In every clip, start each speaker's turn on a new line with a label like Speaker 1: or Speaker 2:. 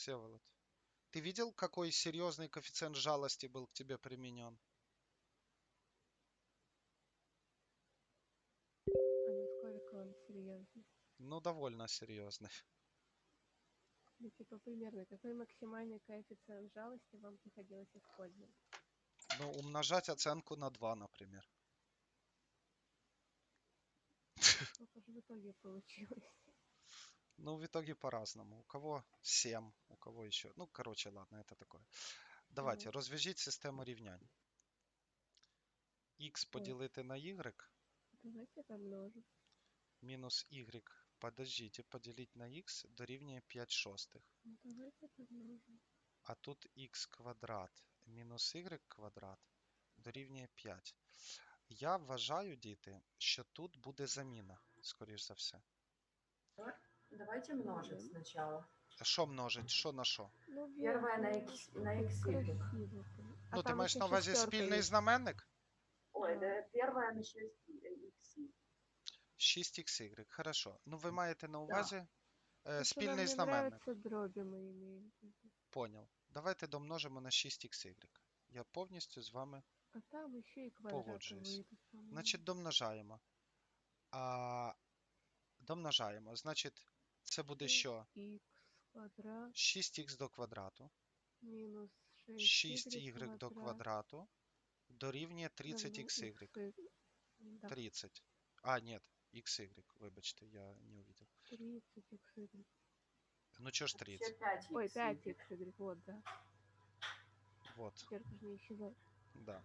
Speaker 1: Всеволод. Ты видел, какой серьезный коэффициент жалости был к тебе применен?
Speaker 2: А насколько он серьезный?
Speaker 1: Ну, довольно серьезный.
Speaker 2: Ну, типа, примерно, какой максимальный коэффициент жалости вам приходилось использовать?
Speaker 1: Ну, умножать оценку на 2, например.
Speaker 2: Сколько же в итоге получилось?
Speaker 1: Ну, в итоге по-разному. У кого 7, у кого еще. Ну, короче, ладно, это такое. Давайте,
Speaker 2: Мгм.
Speaker 1: розв'яжіть систему рівнянь. Х поділити на y
Speaker 2: Давайте помножим.
Speaker 1: мінус y, подождите, поділити на х дорівнює 5 шостих.
Speaker 2: Ну, давайте помножим.
Speaker 1: А тут х квадрат мінус y квадрат дорівнює 5. Я вважаю, діти, що тут буде заміна, скоріш за все.
Speaker 3: Давайте множить
Speaker 2: Мгм.
Speaker 3: сначала.
Speaker 1: Що множить? Що на що?
Speaker 2: Ну,
Speaker 3: Первое на
Speaker 2: верно.
Speaker 3: x, на
Speaker 2: Ну,
Speaker 3: x.
Speaker 2: красиво. А
Speaker 1: Ну, ти
Speaker 2: там
Speaker 1: маєш
Speaker 2: еще
Speaker 1: на увазі
Speaker 2: шестерка
Speaker 1: спільний
Speaker 2: есть.
Speaker 1: знаменник?
Speaker 3: Ой,
Speaker 2: Ага.
Speaker 3: да, первое на 6x.
Speaker 1: 6xy. Хорошо. Ну, ви маєте на увазі е,
Speaker 2: Просто нам
Speaker 1: спільний
Speaker 2: не
Speaker 1: знаменник.
Speaker 2: нравятся дроби, мы имеем. в виду.
Speaker 1: Поняв. Давайте домножимо на 6xy. Я повністю з вами.
Speaker 2: А там еще и квадраты
Speaker 1: Погоджуюсь.
Speaker 2: выйдут, по-моему.
Speaker 1: Значить, домножаємо. А, домножаємо. Значить, це буде що?
Speaker 2: x квадрат
Speaker 1: 6х до квадрату.
Speaker 2: минус
Speaker 1: 6y до квадрату дорівнює 30xy.
Speaker 2: Да,
Speaker 1: 30. А, ні, xy, вибачте, я не увидел.
Speaker 2: 30 xy.
Speaker 1: Ну чого ж 30?
Speaker 3: 5
Speaker 2: Ой, 5 xy, вот, да.
Speaker 1: Вот,
Speaker 2: Теперь же не исчезает.
Speaker 1: да.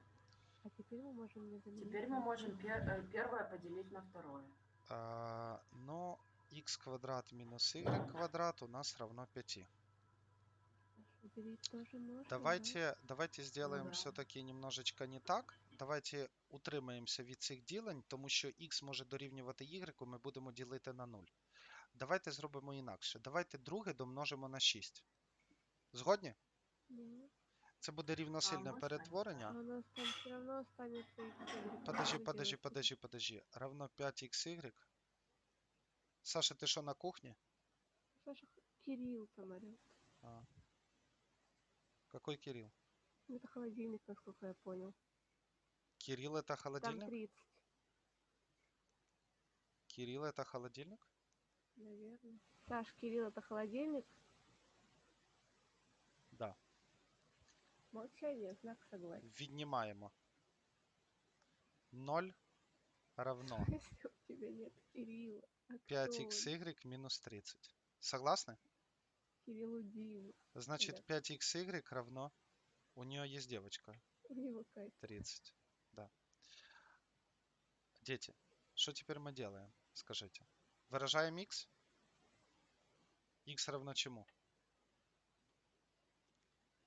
Speaker 2: А теперь мы можем не заменить.
Speaker 3: Теперь мы можем пер- э, первое поделить на второе.
Speaker 1: А, но x квадрат минус y квадрат у нас равно 5.
Speaker 2: Тоже можно.
Speaker 1: Давайте, давайте сделаем
Speaker 3: да.
Speaker 1: все-таки немножечко не так. Давайте утримаємося від цих ділень, тому що x може дорівнювати y, ми будемо ділити на 0. Давайте зробимо інакше. Давайте друге домножимо на 6. Згодні?
Speaker 2: Ну,
Speaker 1: Це буде рівносильне
Speaker 3: можна?
Speaker 2: а
Speaker 1: перетворення.
Speaker 2: у нас там все равно останется xy.
Speaker 1: Подожди, подожди, подожди, подожди. Равно 5xy. Саша, ти що на кухні?
Speaker 2: Саша, Кирилл там орёт.
Speaker 1: А. Какой Кирилл?
Speaker 2: Ну, Это холодильник, насколько я понял.
Speaker 1: Кирилл это
Speaker 2: Там
Speaker 1: холодильник?
Speaker 2: 30,
Speaker 1: Кирилл это холодильник?
Speaker 2: наверное. Саш, Кирилл, это холодильник?
Speaker 1: Да.
Speaker 2: Молчание, знак согласия.
Speaker 1: Віднімаємо. 0 равно
Speaker 2: Если у тебя нет Кирилла, а кто он?
Speaker 1: 5xy минус 30. Согласны?
Speaker 2: Кириллу Диму.
Speaker 1: Значит, 5xy равно... У нее есть девочка.
Speaker 2: У него Катя.
Speaker 1: 30. Да. Дети, что теперь мы делаем? Скажите. Выражаем x? x равно чему?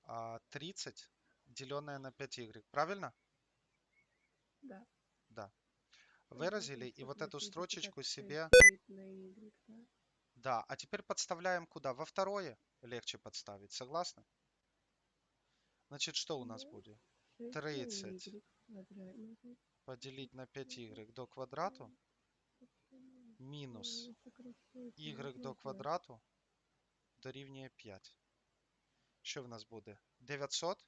Speaker 1: А 30 деленное на 5y. Правильно?
Speaker 2: Да.
Speaker 1: Да
Speaker 2: Ну,
Speaker 1: Выразили
Speaker 2: значит,
Speaker 1: и вот
Speaker 2: тут
Speaker 1: эту
Speaker 2: будет
Speaker 1: строчечку
Speaker 2: как
Speaker 1: себе...
Speaker 2: шесть на Y, да?
Speaker 1: Да, а теперь подставляем куда? Во второе легче подставить. Согласны? Значит, что у нас
Speaker 2: Ну,
Speaker 1: будет?
Speaker 2: Шесть на
Speaker 1: 30.
Speaker 2: Y квадрат. Ну, это
Speaker 1: Поделить на 5y до квадрату
Speaker 2: почему?
Speaker 1: минус
Speaker 2: Ну, сокращать
Speaker 1: y
Speaker 2: можно
Speaker 1: до
Speaker 2: же.
Speaker 1: квадрату дорівнює 5. Що в нас буде? 900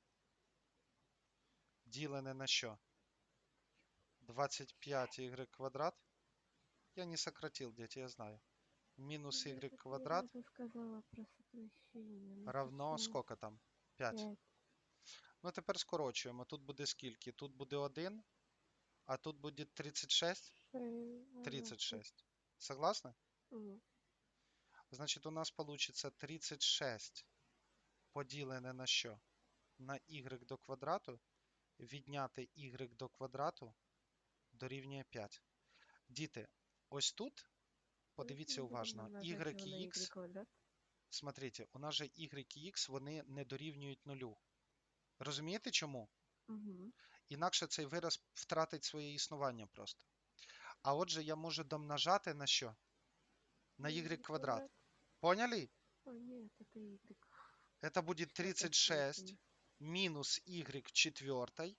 Speaker 1: ділене на що? 25y квадрат. Я не сократил, дети, я знаю. Минус
Speaker 2: Я
Speaker 1: y квадрат
Speaker 2: ну,
Speaker 1: равно сколько там? 5. Ну, тепер скорочуємо. Тут буде скільки? Тут буде 1, а тут буде 36? 36. Согласны?
Speaker 2: Мгм.
Speaker 1: Значить, у нас получится 36 поділене на що? На y до квадрату. Відняти y до квадрату дорівнює 5. Діти, ось тут, подивіться
Speaker 2: Ми будемо
Speaker 1: уважно,
Speaker 2: множити
Speaker 1: y
Speaker 2: його
Speaker 1: і
Speaker 2: на
Speaker 1: x,
Speaker 2: квадрат.
Speaker 1: смотрите, у нас же y і x, вони не дорівнюють нулю. Розумієте чому?
Speaker 2: Мгм.
Speaker 1: Інакше цей вираз втратить своє існування просто. А отже, я можу домножати на що? На y квадрат. Поняли?
Speaker 2: О, нет, это Y.
Speaker 1: Это будет
Speaker 2: Всё
Speaker 1: 36
Speaker 2: точно.
Speaker 1: мінус y четвертий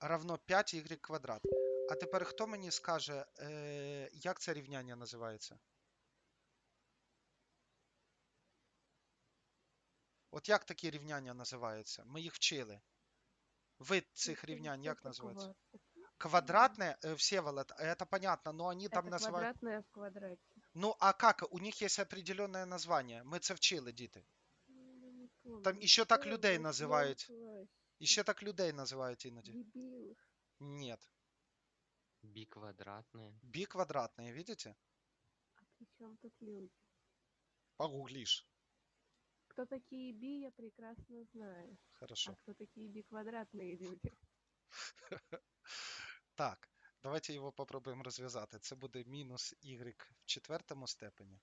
Speaker 1: равно 5y квадрат. А тепер хто мені скаже, е, як це рівняння називається? От як такі рівняння називаються? Ми їх вчили. Вид цих
Speaker 2: Это
Speaker 1: рівнянь
Speaker 2: что
Speaker 1: як
Speaker 2: такого?
Speaker 1: називається? Квадратне, э, Всеволод, это понятно, но они там
Speaker 2: Это
Speaker 1: называют...
Speaker 2: квадратное в квадрате.
Speaker 1: Ну, а как? У них есть определенное название. Ми це вчили, діти.
Speaker 2: Ну, не помню.
Speaker 1: Там іще так
Speaker 2: Что
Speaker 1: людей
Speaker 2: в восьмом
Speaker 1: називають.
Speaker 2: классе?
Speaker 1: І ще так людей називають іноді.
Speaker 2: Дебил.
Speaker 1: Нет.
Speaker 4: Би квадратное.
Speaker 1: Би квадратные, видите?
Speaker 2: А при чем тут люди?
Speaker 1: Погуглишь.
Speaker 2: Кто такие би, я прекрасно знаю.
Speaker 1: Хорошо.
Speaker 2: А кто такие би-квадратные люди?
Speaker 1: Так, давайте його попробуємо розв'язати. Це буде мінус y в четвертому степені.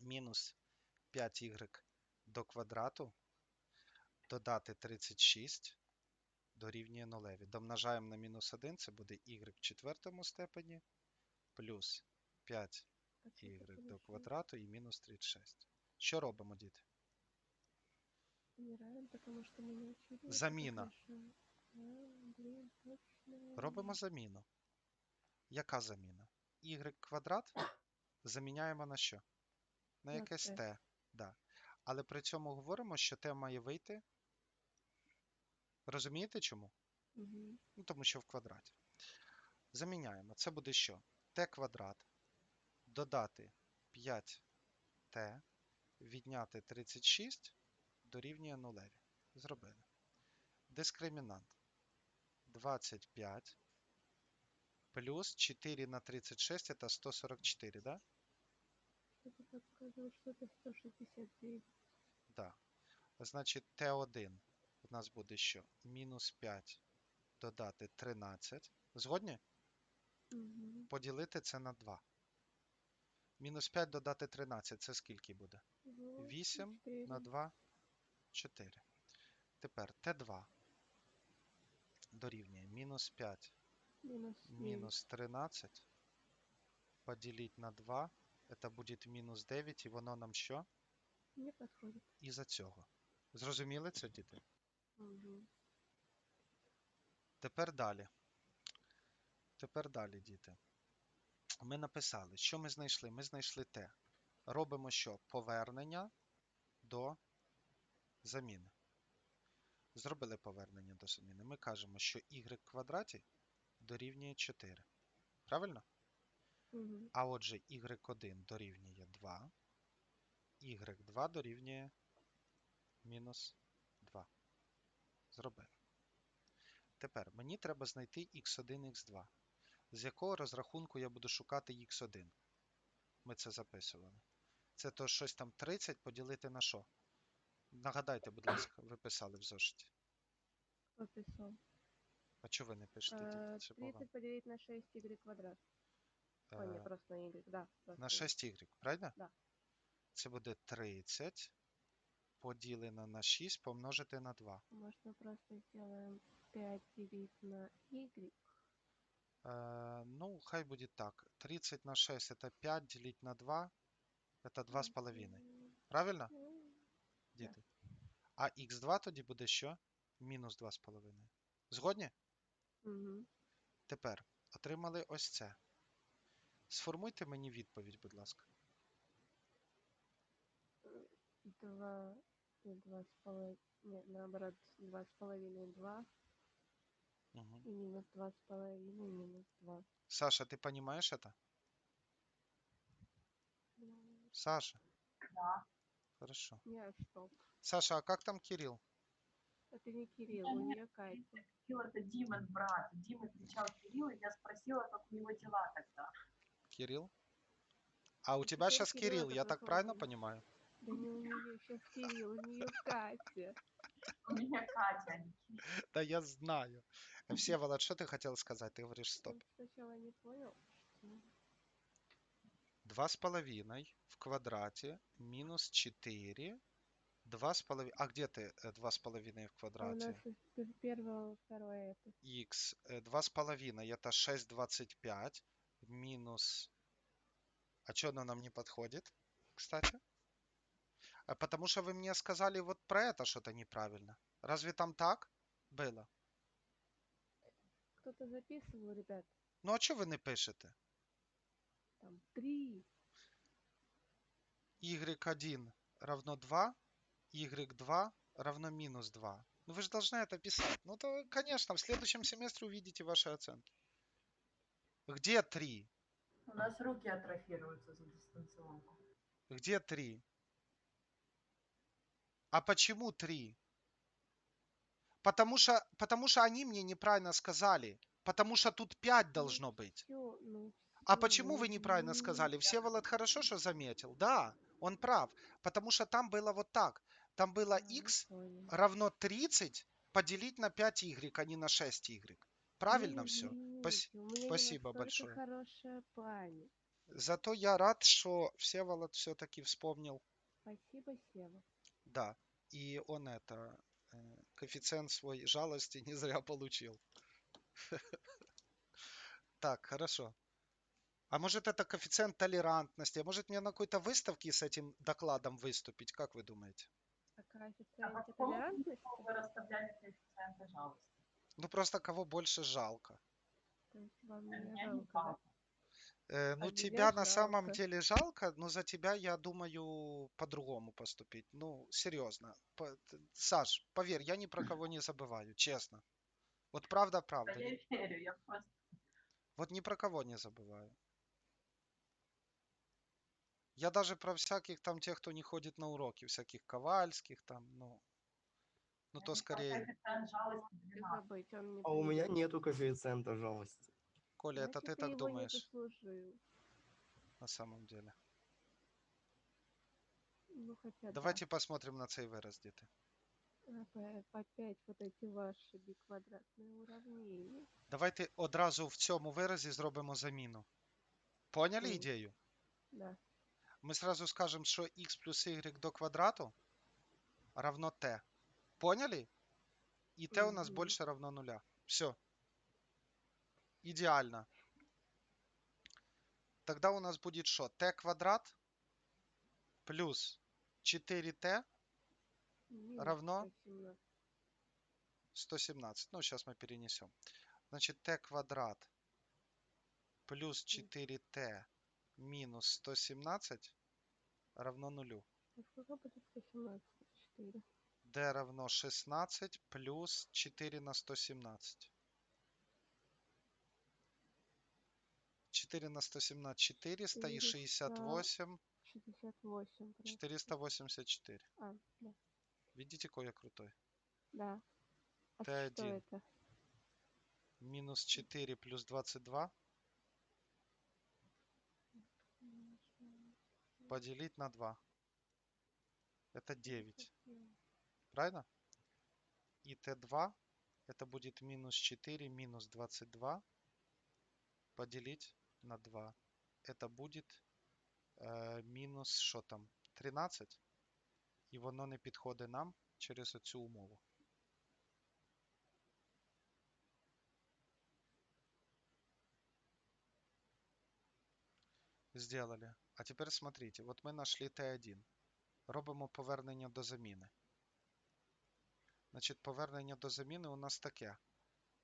Speaker 1: Мінус 5y до квадрату. Додати 36 дорівнює нулеві. Домножаємо на мінус 1, це буде y в четвертому степені. Плюс 5
Speaker 2: А что
Speaker 1: y
Speaker 2: это
Speaker 1: до
Speaker 2: получилось?
Speaker 1: квадрату і мінус 36. Що робимо, діти?
Speaker 2: Умираем, потому что мы не учили. это
Speaker 1: Заміна.
Speaker 2: хорошо. А, блин, точно.
Speaker 1: Робимо заміну. Яка заміна? y квадрат заміняємо на що? На
Speaker 2: На
Speaker 1: якесь
Speaker 2: t.
Speaker 1: t. Да. Але при цьому говоримо, що t має вийти. Розумієте чому?
Speaker 2: Мгм.
Speaker 1: Ну, тому що в квадраті. Заміняємо. Це буде що? t квадрат. Додати 5t, відняти 36 дорівнює нулеві. Зробили. Дискримінант 25 плюс 4 на 36 это 144, да?
Speaker 2: Что-то подсказывает, что это 169.
Speaker 1: Да. Значить, t1 у нас буде що? Мінус 5 додати 13. Згодні?
Speaker 2: Мгм.
Speaker 1: Поділити це на 2. Мінус 5 додати 13 це скільки буде?
Speaker 2: Вот,
Speaker 1: 8
Speaker 2: четыре.
Speaker 1: на 2 4. Тепер Т2 дорівнює мінус 5
Speaker 2: Минус девять.
Speaker 1: мінус 13 поділити на 2. це буде мінус 9, і воно нам що?
Speaker 2: Не подходит.
Speaker 1: Із-за цього. Зрозуміли це, діти?
Speaker 2: Мгм.
Speaker 1: Тепер далі. Тепер далі, діти. Ми написали, що ми знайшли? Ми знайшли те. Робимо що? Повернення до заміни. Зробили повернення до заміни. Ми кажемо, що y в квадраті дорівнює 4. Правильно? А отже, y1 дорівнює 2, y2 дорівнює мінус 2. Зробили. Тепер мені треба знайти x1, x2. З якого розрахунку я буду шукати x1? Ми це записували. Це то щось там 30 поділити на що? Нагадайте, будь ласка, ви писали в зошиті.
Speaker 2: Кто?
Speaker 1: А чого ви не пишете?
Speaker 2: Э,
Speaker 1: діти?
Speaker 2: 30 поделить на 6 y квадрат. А, не,
Speaker 1: Е,
Speaker 2: просто на y. Да. просто
Speaker 1: На
Speaker 2: y.
Speaker 1: 6y, правильно?
Speaker 2: Да.
Speaker 1: Це буде 30 поділено на 6 помножити на 2.
Speaker 2: Может, мы просто сделаем 5 делить на y?
Speaker 1: Э, ну, хай будет так. 30 на 6 это 5 делить на 2. Это 2,5.
Speaker 2: М,
Speaker 1: Правильно,
Speaker 2: ну,
Speaker 1: діти? А х2 тоді буде що? Мінус 2,5. Згодні?
Speaker 2: мгм.
Speaker 1: Тепер отримали ось це. Сформуйте мені відповідь, будь ласка.
Speaker 2: Два и два с половиной, нет, наоборот, два с половиной, два,
Speaker 1: Угу.
Speaker 2: и минус два с половиной, минус два.
Speaker 1: Саша, ти розумієш це?
Speaker 2: Ну,
Speaker 1: Саша?
Speaker 3: Да.
Speaker 1: Хорошо.
Speaker 2: Не, стоп.
Speaker 1: Саша, а як там Кирилл?
Speaker 2: Это не Кирилл, у нее Катя.
Speaker 3: Кирилл это Димон брат. Дима кричал Кирилл, и я спросила, как у него дела тогда.
Speaker 1: Кирилл? А у тебя сейчас
Speaker 2: Кирилл
Speaker 1: я так правильно понимаю?
Speaker 2: Да не у нее сейчас Кирилл, у нее Катя.
Speaker 3: У меня Катя, а.
Speaker 1: Да я знаю. Всеволод, что ты хотел сказать? Ты говоришь стоп.
Speaker 2: Сначала не понял, что...
Speaker 1: Два с половиной в квадрате минус 4. Два с половиной. А где ты э, два с половиной в
Speaker 2: А у
Speaker 1: квадрате?
Speaker 2: нас из пер- первого, второе это.
Speaker 1: Х. э, Два с половиной это 6,25 минус... А что оно нам не подходит, кстати? А потому что вы мне сказали вот про это что-то неправильно. Разве там так было?
Speaker 2: Кто-то записывал, ребят,
Speaker 1: Ну а что вы не пишете?
Speaker 2: там три.
Speaker 1: y1 равно 2, y2 равно минус 2. Ну вы же должны это писать. Ну то, конечно, в следующем семестре увидите ваши оценки. Где 3?
Speaker 3: У нас руки атрофируются за дистанционку.
Speaker 1: Где 3? А почему 3? Потому что, потому что они мне неправильно сказали. Потому что тут 5 должно быть.
Speaker 2: Ну,
Speaker 1: А
Speaker 2: всё,
Speaker 1: почему
Speaker 2: ну,
Speaker 1: вы неправильно
Speaker 2: ну,
Speaker 1: сказали? Всеволод хорошо, что заметил. Да, он прав. Потому что там было вот так. Там было
Speaker 2: а,
Speaker 1: x
Speaker 2: поняли.
Speaker 1: равно 30 поделить на 5y, а не на 6y. Правильно
Speaker 2: Ну,
Speaker 1: все?
Speaker 2: Не
Speaker 1: спасибо большое.
Speaker 2: хорошая память.
Speaker 1: Зато я рад, что Всеволод все-таки вспомнил.
Speaker 2: Спасибо, Сева.
Speaker 1: Да. И он это, э, коэффициент свой жалости не зря получил. Так, хорошо. А может это коэффициент толерантности? А может мне на какой-то выставке с этим докладом выступить? Как вы думаете?
Speaker 2: А
Speaker 3: А
Speaker 2: коэффициенте
Speaker 3: по какому
Speaker 2: толерантности?
Speaker 3: принципу вы расставляли коэффициенты жалости?
Speaker 1: Ну просто кого больше жалко.
Speaker 2: То есть вам
Speaker 3: Меня
Speaker 2: не
Speaker 3: не
Speaker 2: жалко, да?
Speaker 3: жалко.
Speaker 1: Э, ну,
Speaker 2: А
Speaker 1: тебя на самом
Speaker 2: жалко.
Speaker 1: деле жалко, но за тебя я думаю по-другому поступить. Ну, серьезно. Саш, поверь, я ни про кого не забываю, честно. Вот правда,
Speaker 3: Да
Speaker 1: правда.
Speaker 3: я
Speaker 1: ни-
Speaker 3: верю, я просто...
Speaker 1: Вот ни про кого не забываю. Я даже про всяких там тех, кто не ходит на уроки, всяких Ковальских там, ну, ну то
Speaker 3: у меня
Speaker 1: скорее,
Speaker 3: коэффициент жалости
Speaker 2: Не
Speaker 3: 12.
Speaker 2: забыть, он мне
Speaker 5: А у меня
Speaker 2: придёт.
Speaker 5: нету коэффициента жалости.
Speaker 1: Коля, это
Speaker 2: Значит,
Speaker 1: ты так
Speaker 2: его не
Speaker 1: думаешь
Speaker 2: заслужил.
Speaker 1: на самом деле.
Speaker 2: Ну, хотя да.
Speaker 1: Давайте посмотрим на цей вираз, діти.
Speaker 2: Опя- Опять вот эти ваши биквадратные уравнения.
Speaker 1: Давайте одразу в цьому виразі зробимо заміну. Поняли
Speaker 2: Мгм.
Speaker 1: ідею?
Speaker 2: Да.
Speaker 1: Ми сразу скажемо, що x плюс y до квадрату равно t. Поняли? І t у нас
Speaker 2: Мгм.
Speaker 1: більше равно нуля. Все. Ідеально. Тогда у нас будет что? t квадрат плюс 4t
Speaker 2: Минус
Speaker 1: Равно?
Speaker 2: 117.
Speaker 1: 117. Ну, сейчас мы перенесем. Значит, t квадрат плюс 4t минус 117 равно нулю.
Speaker 2: А сколько будет 117? 4.
Speaker 1: D равно 16 плюс 4 на 117. 4 на 117 400 и 68
Speaker 2: 68. просто.
Speaker 1: 484.
Speaker 2: А, да.
Speaker 1: Видите, какой я крутой?
Speaker 2: Да. А
Speaker 1: Т1.
Speaker 2: что это?
Speaker 1: Минус 4 плюс 22 поделить на 2. Это 9 Правильно? И t2 это будет минус 4 минус 22 поделить на 2. Это будет е, мінус що там? 13. І воно не підходить нам через оцю умову. Сделали. А тепер смотрите, от ми знайшли t1. Робимо повернення до заміни. Значить, повернення до заміни у нас таке.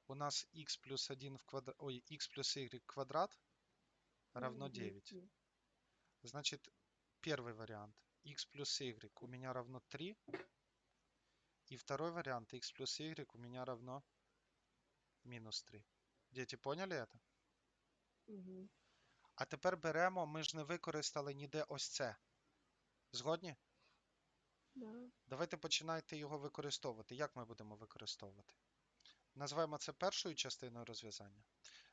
Speaker 1: У нас x плюс 1 в квадрат, ой, x плюс y квадрат равно 9.
Speaker 2: мгм.
Speaker 1: Значит, первый вариант x плюс y у меня равно 3. И второй вариант x плюс y у меня равно минус 3. Дети, поняли это?
Speaker 2: Мгм.
Speaker 1: А тепер беремо, ми ж не використали ніде ось це. Згодні?
Speaker 2: Да.
Speaker 1: Давайте починайте його використовувати. Як ми будемо використовувати? Назваємо це першою частиною розв'язання.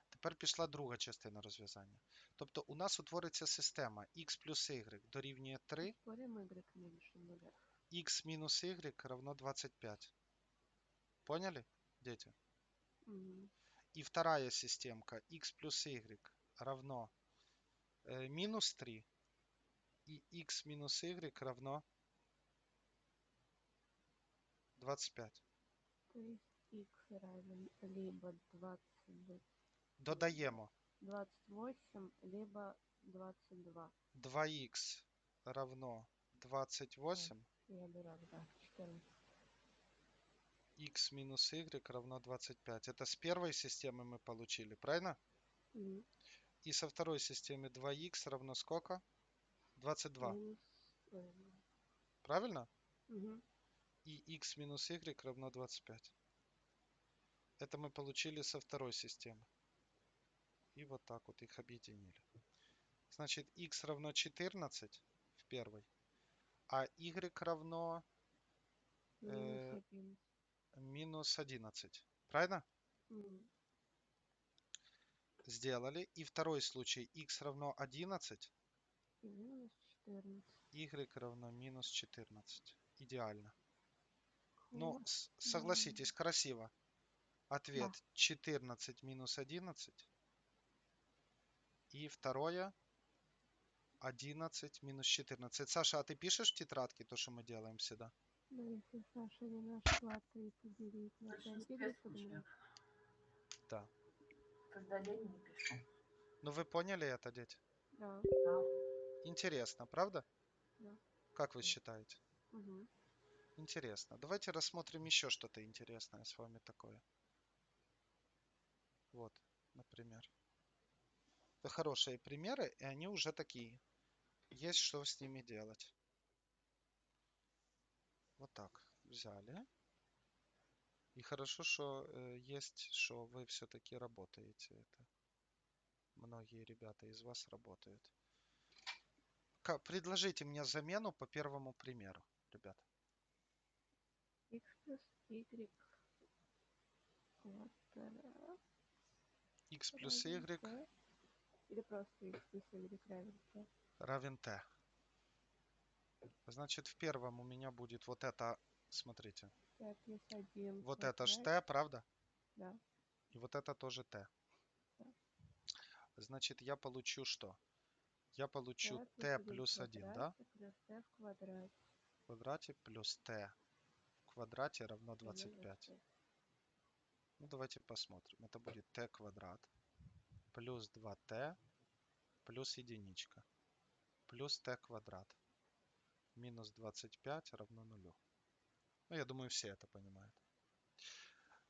Speaker 1: Тепер пішла друга частина розв'язання. Тобто у нас утвориться система x плюс y дорівнює 3,
Speaker 2: Спорим, y меньше
Speaker 1: x мінус y равно 25. Поняли, дети?
Speaker 2: Мгм.
Speaker 1: И вторая системка x плюс y равно э, минус 3. И x минус y равно 25.
Speaker 2: То есть x равен либо 20,
Speaker 1: Додаємо
Speaker 2: 28, либо 22.
Speaker 1: 2x равно 28.
Speaker 2: Я дурак, да, 14.
Speaker 1: x минус y равно 25. Это с первой системы мы получили, правильно?
Speaker 2: Мгм.
Speaker 1: И со второй системы 2x равно сколько? 22.
Speaker 2: Минус, э,
Speaker 1: Правильно?
Speaker 2: Мгм.
Speaker 1: И x минус y равно 25. Это мы получили со второй системы. И вот так вот их объединили. Значит, x равно 14 в первой, а y равно
Speaker 2: Минус
Speaker 1: Э, минус 11. Правильно?
Speaker 2: Мгм.
Speaker 1: Сделали. И второй случай. x равно 11,
Speaker 2: И минус 14.
Speaker 1: y равно минус 14. Идеально. Ну, согласитесь, красиво. Ответ 14 минус 11. И второе 11 минус 14. Саша, а ты пишешь в тетрадке то, что мы делаем всегда?
Speaker 2: Ну, если Саша не нашла 30 делить на
Speaker 3: Это же
Speaker 2: 5, или
Speaker 3: спецсluчай.
Speaker 1: Да.
Speaker 3: Когда лень не пишу.
Speaker 1: Ну вы поняли это, дети?
Speaker 2: Да.
Speaker 3: Да.
Speaker 1: Интересно, правда?
Speaker 2: Да.
Speaker 1: Как вы считаете?
Speaker 2: Угу.
Speaker 1: Интересно. Давайте рассмотрим еще что-то интересное с вами такое. Вот, например. Это хорошие примеры, и они уже такие. Есть что с ними делать. Вот так взяли. И хорошо, что э, есть, что вы все-таки работаете. Это многие ребята из вас работают. Ка- предложите мне замену по первому примеру, ребята.
Speaker 2: Y квадрат
Speaker 1: x плюс y.
Speaker 2: Или просто x плюс y равен t.
Speaker 1: равен t. Значит, в первом у меня будет вот это, смотрите,
Speaker 2: t плюс 1
Speaker 1: вот это ж t, правда?
Speaker 2: Да.
Speaker 1: И вот это тоже t.
Speaker 2: Да.
Speaker 1: Значит, я получу что? Я получу t плюс 1, да?
Speaker 2: Плюс t в квадрате.
Speaker 1: В квадрате плюс t квадрате равно
Speaker 2: равно
Speaker 1: 25. Ну, давайте посмотрим. Это будет t квадрат плюс 2t плюс единичка плюс t квадрат минус 25 равно нулю. Ну, я думаю, все это понимают.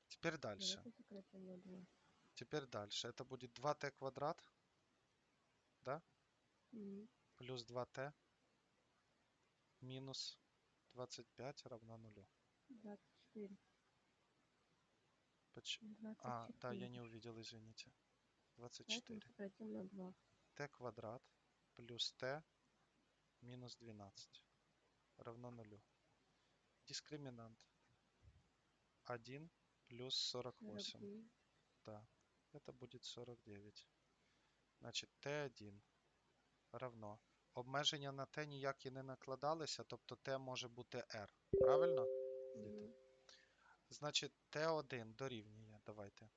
Speaker 1: Теперь дальше.
Speaker 2: Давайте сократим на 2.
Speaker 1: Теперь дальше. Это будет 2t квадрат
Speaker 2: Мгм.
Speaker 1: плюс 2t минус 25 равно нулю.
Speaker 2: 24.
Speaker 1: Поч-
Speaker 2: 24.
Speaker 1: А, да, я не увидел, извините.
Speaker 2: Поэтому
Speaker 1: 24.
Speaker 2: сократим на 2.
Speaker 1: t квадрат плюс t минус 12 равно нулю. Дискриминант 1 плюс 48.
Speaker 2: 49.
Speaker 1: Да, это будет 49. Значить, t1 равно. Обмеження на t ніякі не накладалися, тобто t може бути r. Правильно? Значить, t1 дорівнює, давайте.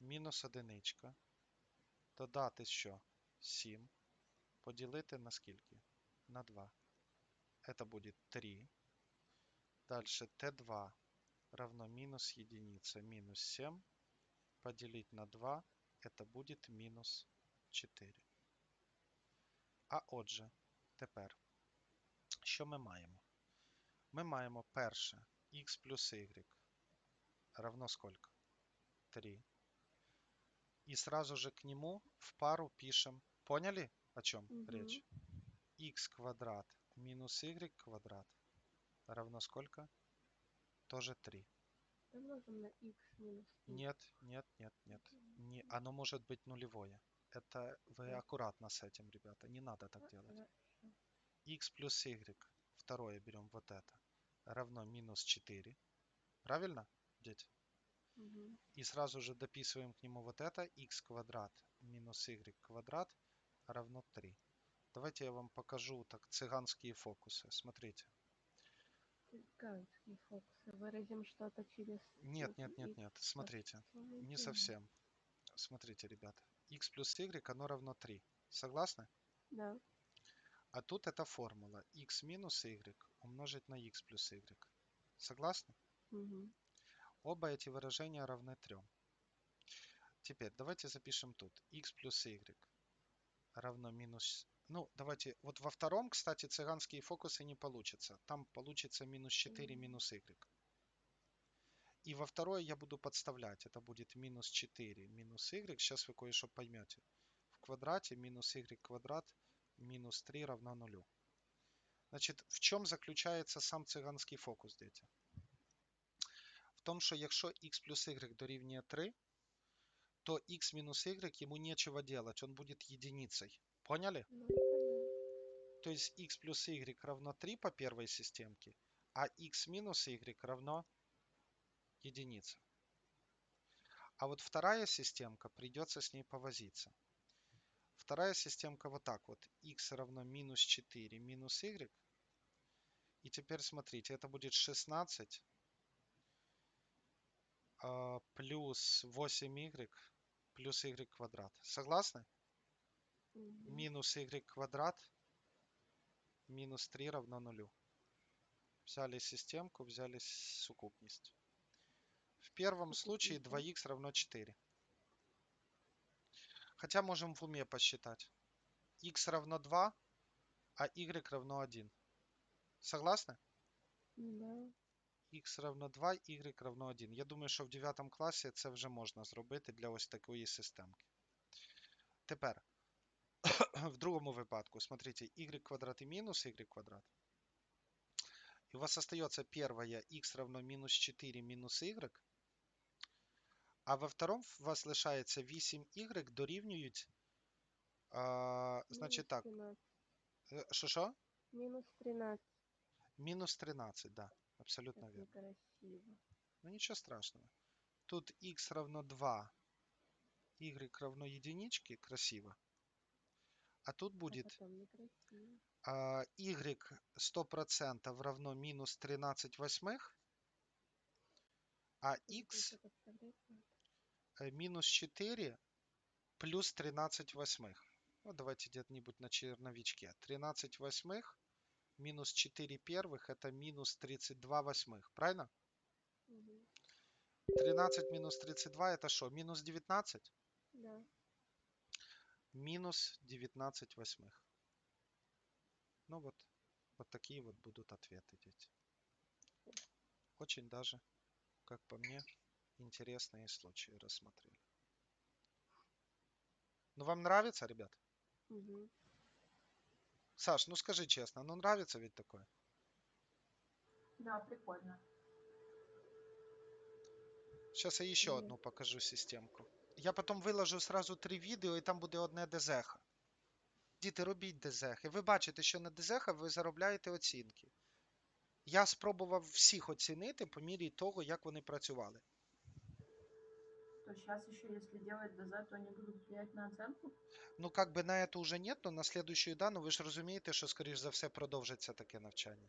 Speaker 1: Мінус одиничка. Додати що? 7. Поділити на скільки? На 2. Это будет 3. Дальше t2 равно минус единица минус 7. Поделить на 2. Это будет мінус 4. А отже, тепер, що ми маємо? Ми маємо перше x плюс y равно сколько? 3. И сразу же к нему в пару пишем. Поняли, о чем
Speaker 2: Мгм.
Speaker 1: речь? x квадрат минус y квадрат равно сколько? Тоже 3.
Speaker 2: Умножим на x минус y.
Speaker 1: Нет, нет, нет, нет. Не, оно может быть нулевое. Это вы аккуратно с этим, ребята. Не надо так делать. x плюс y, второе берем вот это, равно минус 4. Правильно, дети?
Speaker 2: Мгм.
Speaker 1: И сразу же дописываем к нему вот это. x квадрат минус y квадрат равно 3. Давайте я вам покажу так цыганские фокусы. Смотрите.
Speaker 2: Цыганские фокусы. Выразим что-то через...
Speaker 1: Нет, нет, нет, нет. Смотрите. Не совсем. Смотрите, ребята. x плюс y, оно равно 3. Согласны?
Speaker 2: Да.
Speaker 1: А тут эта формула. x минус y умножить на x плюс y. Согласны?
Speaker 2: Мгм.
Speaker 1: Оба эти выражения равны 3. Теперь давайте запишем тут. x плюс y равно минус... Ну, давайте... Вот во втором, кстати, цыганские фокусы не получится. Там получится минус 4
Speaker 2: Мгм.
Speaker 1: минус y. И во второй я буду подставлять. Это будет минус 4 минус y. Сейчас вы кое-что поймете. В квадрате минус y квадрат минус 3 равно нулю. Значить, в чому заключається сам циганський фокус, дивіться? В тому, що якщо x плюс y дорівнює 3, то x мінус y ему нечего делать, он будет единицей. Поняли?
Speaker 2: Ну, это
Speaker 1: То есть x плюс y равно 3 по первой системке, а x минус y равно единице. А вот вторая системка, придется с ней повозиться. Вторая системка вот так вот. x равно минус 4 минус y. И теперь смотрите, это будет 16 а, плюс 8y плюс y квадрат. Согласны? Минус y квадрат минус 3 равно нулю. Взяли системку, взяли сукупность. В первом случае
Speaker 2: Сукупность,
Speaker 1: 2х равно 4. Хотя можем в уме посчитать. x равно 2, а y равно 1. Согласны?
Speaker 2: Да.
Speaker 1: x равно 2, y равно 1. Я думаю, що в 9 класі це вже можна зробити для ось такої системки. Тепер, в другому випадку, смотрите, y квадрат и минус y квадрат. И у вас остается первое x равно минус 4 минус y. А во втором у вас лишається 8y дорівнюють. А, значить так,
Speaker 2: 13.
Speaker 1: е, що що?
Speaker 2: Минус 13.
Speaker 1: Мінус 13, да, абсолютно
Speaker 2: Как
Speaker 1: вірно.
Speaker 2: некрасиво.
Speaker 1: Ну ничего страшного. Тут x равно 2, y равно единичке, красиво. А тут
Speaker 2: А
Speaker 1: будет
Speaker 2: потом некрасиво.
Speaker 1: а, y 100% равно минус 13 восьмых, а
Speaker 2: Тут
Speaker 1: x
Speaker 2: еще подставлять надо.
Speaker 1: э, Минус 4 плюс 13 восьмых. Ну, давайте где-нибудь на черновичке. 13 восьмых минус 4 первых это минус 32 восьмых. Правильно?
Speaker 2: Мгм.
Speaker 1: 13 минус 32 это что? Минус 19?
Speaker 2: Да.
Speaker 1: минус 19 восьмых. Ну вот, вот такие вот будут ответы, дети. Очень даже, как по мне, интересные случаи рассмотрели. Ну вам нравится, ребят?
Speaker 2: Мгм.
Speaker 1: Саш, ну скажи честно, ну нравится ведь такое?
Speaker 3: Да, прикольно.
Speaker 1: Сейчас я еще
Speaker 2: Мгм.
Speaker 1: одну покажу системку. Я потом виложу сразу три відео і там буде одне ДЗХ. Діти, робіть ДЗХ. І ви бачите, що на ДЗХ ви заробляєте оцінки. Я спробував всіх оцінити по мірі того, як вони працювали.
Speaker 3: То сейчас еще, если делать ДЗ, то они будут влиять на оценку?
Speaker 1: Ну, как би на это уже нет, но на следующую да, ну ви ж розумієте, що, скоріш за все, продовжиться таке навчання.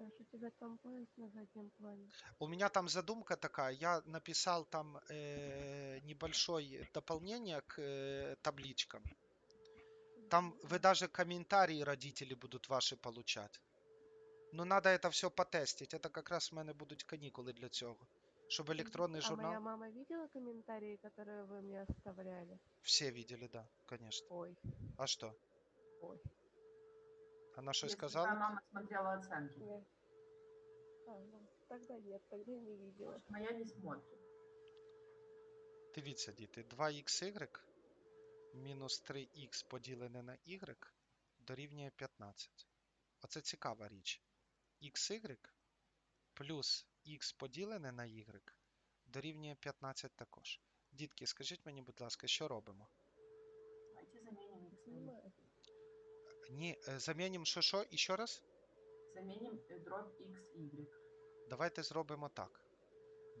Speaker 2: А что у тебя там поезд на заднем плане?
Speaker 1: У меня там задумка такая, я написал там э, небольшое дополнение к э, табличкам. Там вы даже комментарии родители будут ваши получать. Но надо это все потестить. Это как раз в мене будуть канікули для цього. Щоб електронний
Speaker 2: А моя
Speaker 1: журнал.
Speaker 2: мама видела комментарии, которые вы мне оставляли?
Speaker 1: Все видели, да, конечно.
Speaker 2: Ой,
Speaker 1: А что?
Speaker 2: ой.
Speaker 1: Она что
Speaker 3: Если
Speaker 1: сказала?
Speaker 3: твоя мама смотрела оценки.
Speaker 2: Я... А, ну, тогда нет, тогда не видела.
Speaker 3: Может, моя не смотрит.
Speaker 1: Дивіться, діти, 2xy мінус 3х поділене на y дорівнює 15. Оце цікава річ. xy плюс х поділене на y дорівнює 15 також. Дітки, скажіть мені, будь ласка, що робимо?
Speaker 3: Давайте y.
Speaker 2: Понимаю.
Speaker 1: Ні, е, замінимо що що? І ще раз?
Speaker 3: Заменим э, дробь x, y.
Speaker 1: Давайте зробимо так.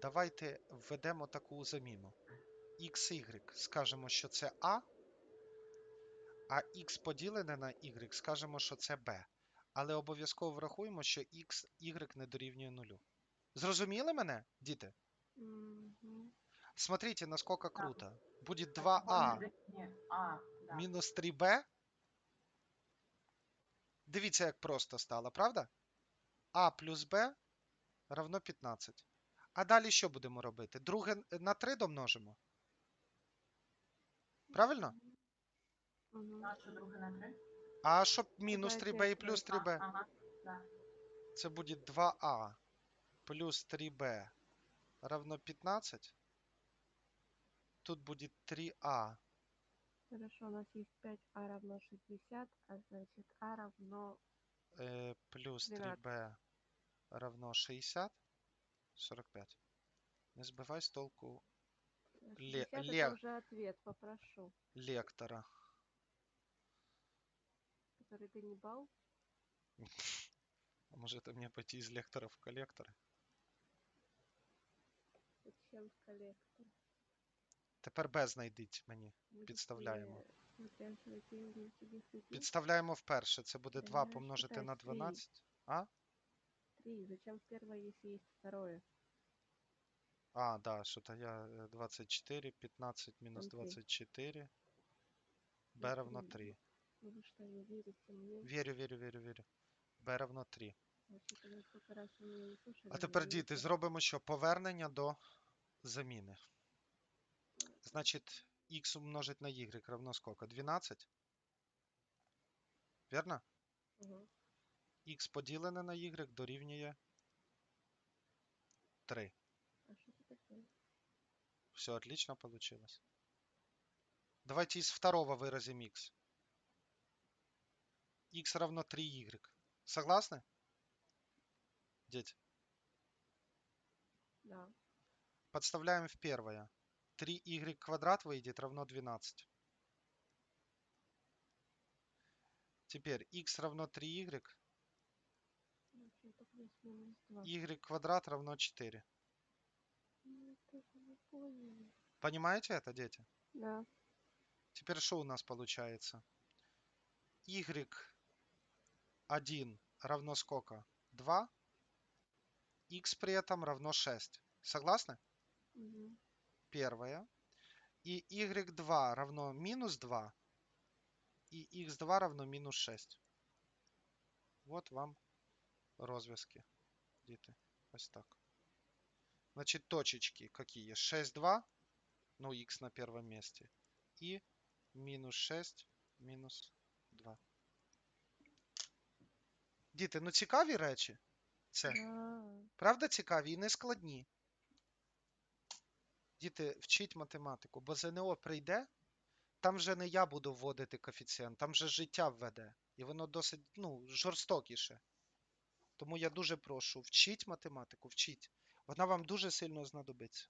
Speaker 1: Давайте введемо таку заміну. xy скажемо, що це А, а x поділене на y скажемо, що це b. Але обов'язково врахуємо, що x, y не дорівнює нулю. Зрозуміли мене, діти?
Speaker 2: Мгм.
Speaker 1: Смотрите, насколько круто. Будет 2а
Speaker 3: помню, А, да.
Speaker 1: мінус 3b. Дивіться, як просто стало, правда? А плюс b равно 15. А далі що будемо робити? Друге на 3 домножимо. Правильно?
Speaker 2: Мгм.
Speaker 3: А что, друга на 3?
Speaker 1: А щоб мінус 3b і плюс 3b?
Speaker 3: Ага, да.
Speaker 1: Це буде 2а плюс 3b равно 15. Тут будет 3а.
Speaker 2: Хорошо, у нас есть 5а равно 60, а значит а равно
Speaker 1: е, плюс
Speaker 2: 12.
Speaker 1: 3b равно 60. 45. Не збивай з толку Ле-
Speaker 2: 60
Speaker 1: ле-
Speaker 2: это уже ответ, попрошу.
Speaker 1: лектора.
Speaker 2: Который Ганнибал.
Speaker 1: А може мені пойти з лектора в коллектор?
Speaker 2: Зачем коллектор?
Speaker 1: Тепер b знайдіть мені.
Speaker 2: Будет
Speaker 1: Підставляємо.
Speaker 2: ли, Смотря что какие у тебя статьи.
Speaker 1: Підставляємо вперше. Це буде 2
Speaker 2: Е,
Speaker 1: помножити
Speaker 2: читай,
Speaker 1: на
Speaker 2: свій.
Speaker 1: 12. А?
Speaker 2: Три. Зачем первое, если есть второе?
Speaker 1: А, да, что-то я э, 24, 15 минус
Speaker 2: Там три.
Speaker 1: 24.
Speaker 2: Ну,
Speaker 1: b равно
Speaker 2: три.
Speaker 1: 3.
Speaker 2: Ну вы что, не верите мне?
Speaker 1: Вірю, вірю, вірю, вірю. b равно 3.
Speaker 2: Вообще, когда сколько раз вы меня не слушали,
Speaker 1: А
Speaker 2: вы
Speaker 1: тепер,
Speaker 2: не
Speaker 1: діти,
Speaker 2: верите.
Speaker 1: зробимо що? Повернення до заміни. Значить, x умножить на y равно сколько? 12? Вірно?
Speaker 2: Ага.
Speaker 1: x поділене на y дорівнює 3.
Speaker 2: А что это такое?
Speaker 1: Все отлично получилось. Давайте из второго выразим x. x равно 3y. Согласны? Дети.
Speaker 2: Да.
Speaker 1: Подставляем в первое. 3y квадрат выйдет равно 12. Теперь x равно 3y,
Speaker 2: Ну, что-то плюс минус два.
Speaker 1: y квадрат равно 4.
Speaker 2: Ну, это же не поняли.
Speaker 1: Понимаете это, дети?
Speaker 2: Да.
Speaker 1: Теперь что у нас получается? y1 равно сколько? 2. x при этом равно 6. Согласны?
Speaker 2: Мгм.
Speaker 1: Первое. И y2 равно минус 2. И x2 равно минус 6. Вот вам розв'язки. Діти. Ось так. Значит, точечки какие? 6, 2. Ну, x на первом месте. И минус 6, минус 2. Діти, ну цікаві речі? Це.
Speaker 2: Да.
Speaker 1: Правда цікаві і не складні. Діти, вчіть математику, бо ЗНО прийде, там вже не я буду вводити коефіцієнт, там вже життя введе. І воно досить ну, жорстокіше. Тому я дуже прошу, вчіть математику, вчіть. Вона вам дуже сильно знадобиться.